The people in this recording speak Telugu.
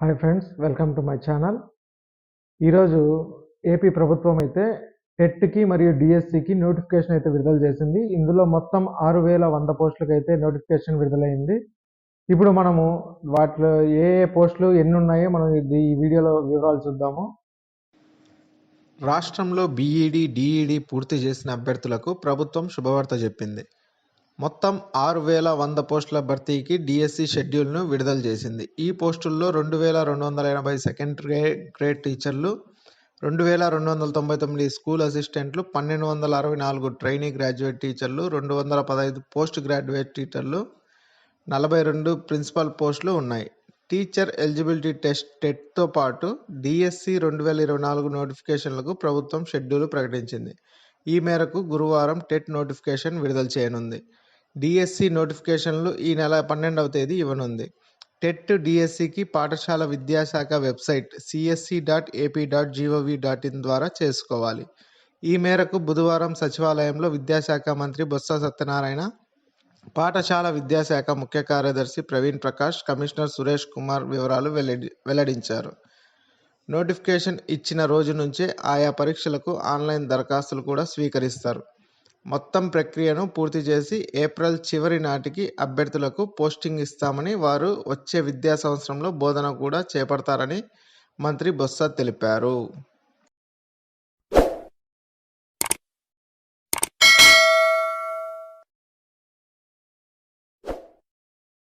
Hi friends welcome to my channel ఈరోజు ఏపీ ప్రభుత్వం అయితే టెట్కి మరియు డిఎస్సికి నోటిఫికేషన్ అయితే విడుదల చేసింది. ఇందులో మొత్తం ఆరు వేల వంద పోస్టులకు అయితే నోటిఫికేషన్ విడుదలైంది. ఇప్పుడు మనము వాటిలో ఏ ఏ పోస్టులు ఎన్ని ఉన్నాయో మనం ఈ వీడియోలో వివరాలు చూద్దాము. రాష్ట్రంలో బీఈడీ డిఈడి పూర్తి చేసిన అభ్యర్థులకు ప్రభుత్వం శుభవార్త చెప్పింది. మొత్తం ఆరు వేల వంద పోస్టుల భర్తీకి డిఎస్సి షెడ్యూల్ను విడుదల చేసింది. ఈ పోస్టుల్లో రెండు వేల రెండు వందల ఎనభై సెకండ్ గ్రేడ్ గ్రేడ్ టీచర్లు రెండు వేల రెండు వందల తొంభై తొమ్మిది స్కూల్ అసిస్టెంట్లు పన్నెండు వందల అరవై నాలుగు ట్రైనీ గ్రాడ్యుయేట్ టీచర్లు రెండు వందల పదహైదు పోస్ట్ గ్రాడ్యుయేట్ టీచర్లు నలభై రెండు ప్రిన్సిపల్ పోస్టులు ఉన్నాయి. టీచర్ ఎలిజిబిలిటీ టెస్ట్ టెట్తో పాటు డిఎస్సి రెండు వేల ఇరవై నాలుగు నోటిఫికేషన్లకు ప్రభుత్వం షెడ్యూల్ ప్రకటించింది. ఈ మేరకు గురువారం టెట్ నోటిఫికేషన్ విడుదల చేయనుంది. డిఎస్సి నోటిఫికేషన్లు ఈ నెల పన్నెండవ తేదీ ఇవ్వనుంది. టెట్ డిఎస్సికి పాఠశాల విద్యాశాఖ website CSC dot AP dot GOV dot in ద్వారా చేసుకోవాలి. ఈ మేరకు బుధవారం సచివాలయంలో విద్యాశాఖ మంత్రి బొత్స సత్యనారాయణ పాఠశాల విద్యాశాఖ ముఖ్య కార్యదర్శి ప్రవీణ్ ప్రకాష్ కమిషనర్ సురేష్ కుమార్ వివరాలు వెల్లడి వెల్లడించారు. నోటిఫికేషన్ ఇచ్చిన రోజు నుంచే ఆయా పరీక్షలకు ఆన్లైన్ దరఖాస్తులు కూడా స్వీకరిస్తారు. మొత్తం ప్రక్రియను పూర్తి చేసి ఏప్రిల్ చివరి నాటికి అభ్యర్థులకు పోస్టింగ్ ఇస్తామని వారు వచ్చే విద్యా సంవత్సరంలో బోధన కూడా చేపడతారని మంత్రి బొత్స తెలిపారు.